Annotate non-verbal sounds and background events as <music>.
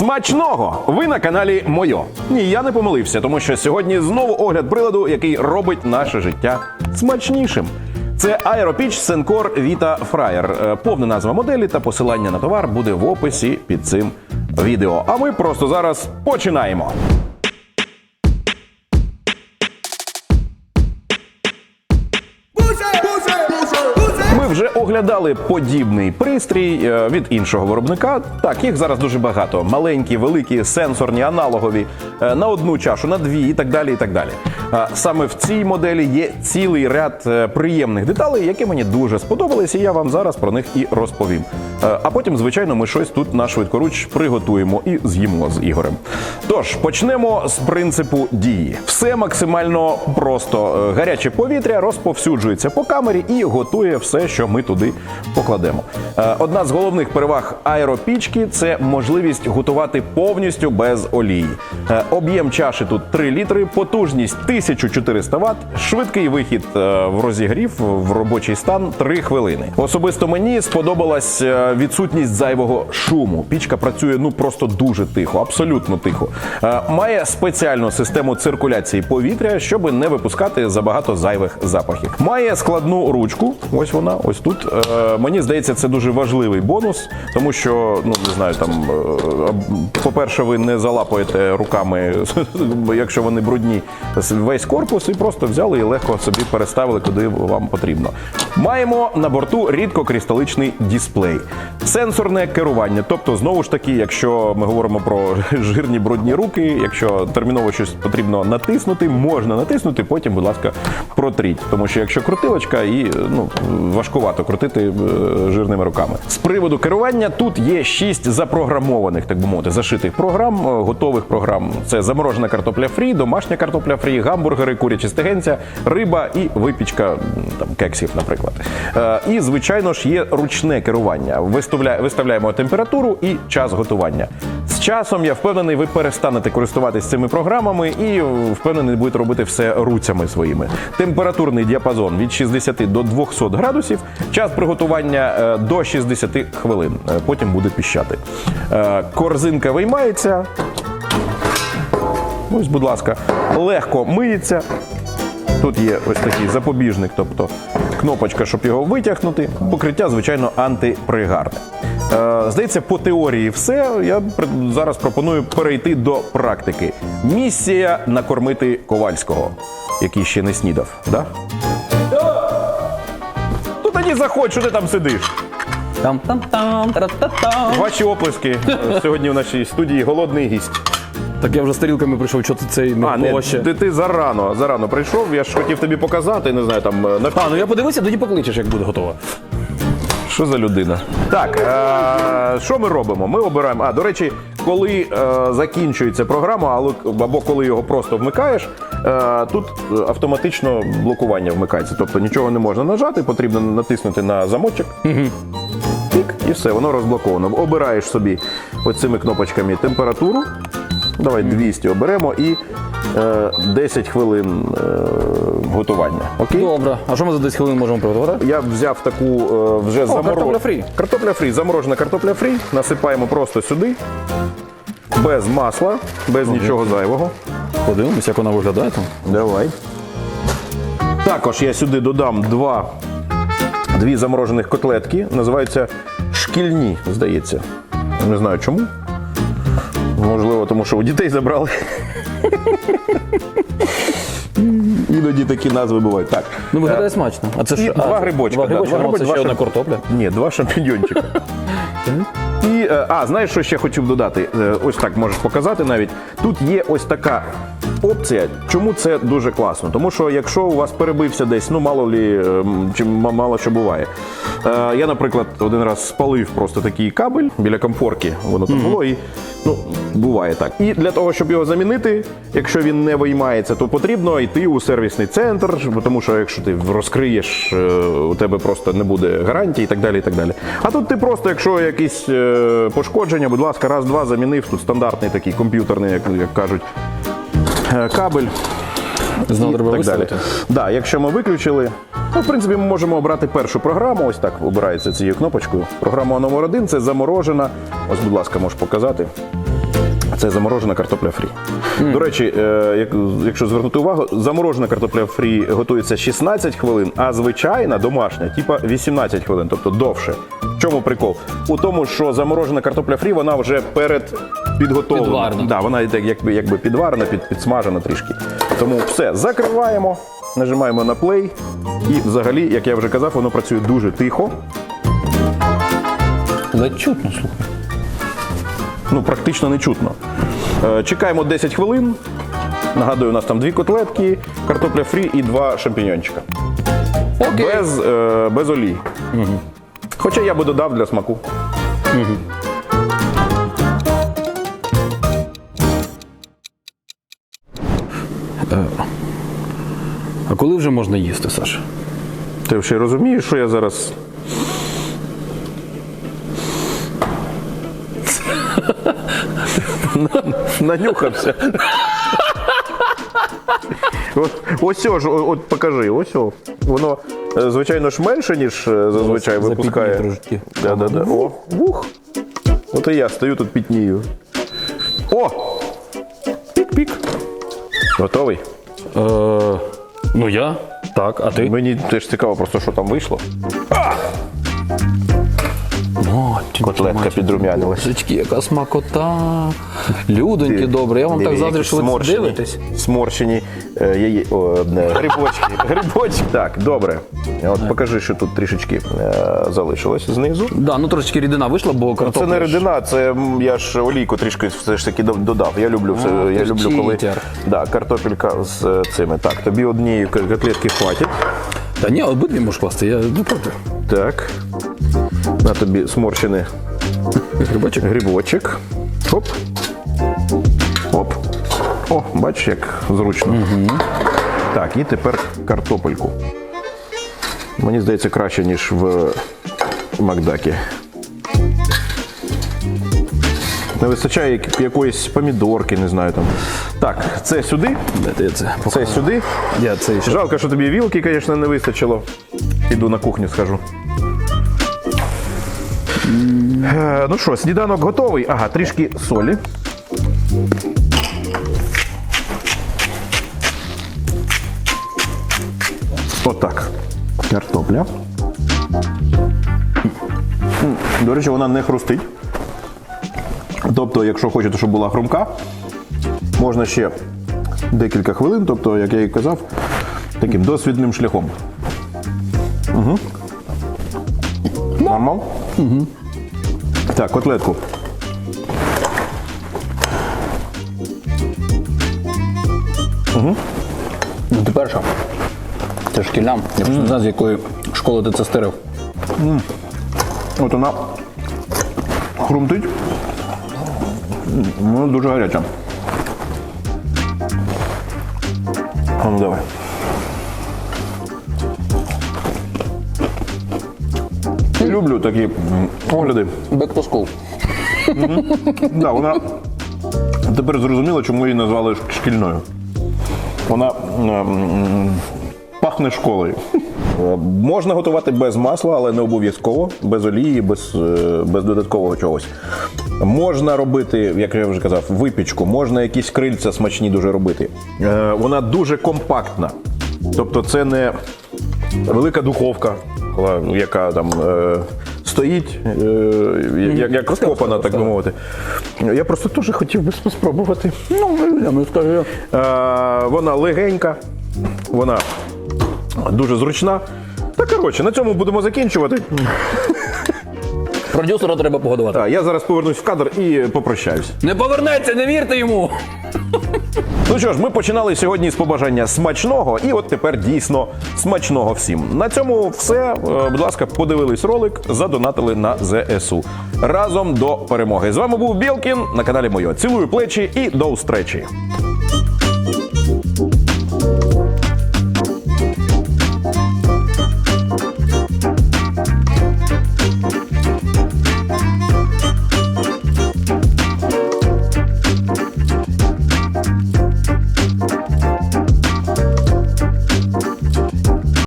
Смачного! Ви на каналі Мойо. Ні, я не помилився, тому що сьогодні знову огляд приладу, який робить наше життя смачнішим. Це Aeropitch Sencor Vita Fryer. Е, Повна назва моделі та посилання на товар буде в описі під цим відео. А ми просто зараз починаємо. Вже оглядали подібний пристрій е, від іншого виробника. Так, їх зараз дуже багато. Маленькі, великі, сенсорні, аналогові, е, на одну чашу, на дві і так далі. і так далі. Саме в цій моделі є цілий ряд е, приємних деталей, які мені дуже сподобались, і я вам зараз про них і розповім. А потім, звичайно, ми щось тут на швидкоруч приготуємо і з'їмо з Ігорем. Тож почнемо з принципу дії. Все максимально просто. Гаряче повітря розповсюджується по камері і готує все, що ми туди покладемо. Е, Одна з головних переваг аеропічки це можливість готувати повністю без олії. Е, Об'єм чаші тут 3 літри, потужність 1400 Вт, швидкий вихід е, в розігрів в робочий стан 3 хвилини. Особисто мені сподобалась відсутність зайвого шуму. Пічка працює ну просто дуже тихо, абсолютно тихо. Має спеціальну систему циркуляції повітря, щоб не випускати забагато зайвих запахів. Має складну ручку. Ось вона, ось тут. Е, Мені здається, це дуже важливий бонус, тому що ну не знаю, там е, по-перше, ви не залапаєте руками, <laughs> якщо вони брудні, весь корпус, і просто взяли і легко собі переставили, куди вам потрібно. Маємо на борту рідкокристаличний дисплей, сенсорне керування. Тобто, знову ж таки, якщо ми говоримо про <laughs> жирні брудні руки, якщо терміново щось потрібно натиснути, можна натиснути, потім, будь ласка, протріть. Тому що якщо крутилочка, і ну важкувато крутити е, жирними руками. З приводу керування тут є шість запрограмованих, так би мовити, зашитих програм, е, готових програм. Це заморожена картопля фрі, домашня картопля фрі, гамбургери, курячі стегенця, риба і випічка там кексів, наприклад. Е, І звичайно ж є ручне керування. Виставляємо температуру і час готування. Часом я впевнений, ви перестанете користуватись цими програмами і е, впевнений будете робити все руцями своїми. Температурний діапазон від 60 до 200 градусів. Час приготування е, до 60 хвилин. Е, Потім буде піщати. Корзинка виймається. Ось, будь ласка, легко миється. Тут є ось такий запобіжник, тобто кнопочка, щоб його витягнути. Покриття, звичайно, антипригарне. Е, здається, по теорії все. Я зараз пропоную перейти до практики. Місія накормити Ковальського, який ще не снідав. Да? Ну тоді заходь, що ти там сидиш. Там-там-там, тара-та-там. Ваші оплески Е, сьогодні в нашій студії голодний гість. Так я вже з тарілками прийшов, що ти цей А, не, овоще. ти, ти зарано, зарано прийшов. Я ж хотів тобі показати, не знаю, там е, на А, ну я подивився, тоді покличеш, як буде готово. Що за людина? Так, е, що ми робимо? Ми обираємо. А, до речі, коли е, закінчується програма, але- або коли його просто вмикаєш, е, тут автоматично блокування вмикається. Тобто нічого не можна нажати, потрібно натиснути на замочок. Тик, і все, воно розблоковано. Обираєш собі оцими кнопочками температуру. Давай 200 оберемо і е, 10 хвилин е, готування. Окей? Добре. А що ми за 10 хвилин можемо приготувати? Я взяв таку е, вже заморожену. картопля фрі. Картопля фрі, заморожена картопля фрі. Насипаємо просто сюди. Без масла, без нічого зайвого. Подивимось, як вона виглядає там. Давай. Також я сюди додам два, дві заморожених котлетки. Називаються шкільні, здається. Не знаю чому. Можливо, тому що у дітей забрали. Іноді такі назви бувають. Так. Ну, виглядає смачно. А це І що? два а, грибочка. Два да, грибочка, два ну, це грибочка, ще два одна шам- картопля. Ні, два шампіньйончика. І, е, а, знаєш, що ще хотів додати? Е, Ось так можеш показати навіть. Тут є ось така опція. Чому це дуже класно? Тому що якщо у вас перебився десь, ну мало лі, е, чи мало що буває. Е, Я, наприклад, один раз спалив просто такий кабель біля комфорки, воно там було, і ну, буває так. І для того, щоб його замінити, якщо він не виймається, то потрібно йти у сервісний центр, тому що якщо ти розкриєш, е, у тебе просто не буде гарантії і так далі. і так далі. А тут ти просто, якщо якісь пошкодження, будь ласка, раз-два замінив, тут стандартний такий комп'ютерний, як, як кажуть, кабель. Знову треба так далі. Да, якщо ми виключили, ну, в принципі, ми можемо обрати першу програму. Ось так обирається цією кнопочкою. Програма номер один це заморожена. Ось, будь ласка, можеш показати. Це заморожена картопля фрі. До речі, е, якщо звернути увагу, заморожена картопля фрі готується 16 хвилин, а звичайна домашня, типа 18 хвилин, тобто довше. В чому прикол? У тому, що заморожена картопля фрі, вона вже перед підготовлена. Да, вона йде якби, якби підварена, під, підсмажена трішки. Тому все, закриваємо, нажимаємо на плей. І взагалі, як я вже казав, воно працює дуже тихо. Ледь чутно, слухай. Ну практично не чутно. Е, Чекаємо 10 хвилин. Нагадую, у нас там дві котлетки, картопля фрі і два шампіньончика. Окей. Без, е, без олії. Хоча я би додав для смаку. А коли вже можна їсти, Саша? Ти вже розумієш, що я зараз. <laughs> Нанюхався. Ось ж, от покажи, ось о. Воно, е, звичайно ж, менше, ніж е, зазвичай випускає. трошки. Да, да, да. О, вух. От і я стою тут пітнію. О! Пік-пік. Готовий? Е, ну я. Так, а ти? Мені теж цікаво, просто що там вийшло. Мать, Котлетка підрумянилась. Божечки, яка смакота. Людоньки добре, я вам так які що ви це дивитесь. Сморщені е, яї... О, не, грибочки. <laughs> грибочки. Так, добре. От покажи, що тут трішечки е, залишилось знизу. Да, ну трошечки рідина вийшла, бо Це не ж- рідина, це м, я ж олійку трішки все ж таки до- додав. Я люблю все. А, я ти ж люблю, коли читер. да, картопелька з е, цими. Так, тобі однієї к- котлетки хватить. Та ні, обидві можеш класти, я не проти. Так. На тобі сморщений Грибочок. грибочок. Хоп. Оп. О, бачиш, як зручно. Так, і тепер картопельку. Мені здається, краще, ніж в Макдакі. Не вистачає якоїсь помідорки, не знаю там. Так, це сюди, Дайте я це. це сюди. Я це ще. Жалко, що тобі вілки, звісно, не вистачило. Іду на кухню, схожу. Е, Ну що, сніданок готовий. Ага, трішки солі. Отак. Картопля. До речі, вона не хрустить. Тобто, якщо хочете, щоб була хрумка, можна ще декілька хвилин, тобто, як я і казав, таким досвідним шляхом. Угу. Нормал? Угу. Так, котлетку. Ну ти перша. Це шкілям. Я просто не знаю, з якої школи ти це стирив. От вона хрумтить. Ну, дуже гаряча. А ну давай. Люблю такі огляди. Back to school. Да, вона тепер зрозуміло, чому її назвали шкільною. Вона пахне школою. Можна готувати без масла, але не обов'язково, без олії, без, е, без додаткового чогось. Можна робити, як я вже казав, випічку, можна якісь крильця смачні дуже робити. Е, Вона дуже компактна. Тобто це не велика духовка, кола- яка там е, стоїть, е, як, як вкопана, так би мовити. Я просто теж хотів би спробувати. Ну, я не скажу. Е, вона легенька, вона дуже зручна. Та коротше, на цьому будемо закінчувати. Продюсера треба погодувати. Так, я зараз повернусь в кадр і попрощаюсь. Не повернеться, не вірте йому. Ну що ж, ми починали сьогодні з побажання смачного, і от тепер дійсно смачного всім. На цьому все. Е, Будь ласка, подивились ролик, задонатили на ЗСУ. Разом до перемоги. З вами був Білкін на каналі Мойо. Цілую плечі і до устречі.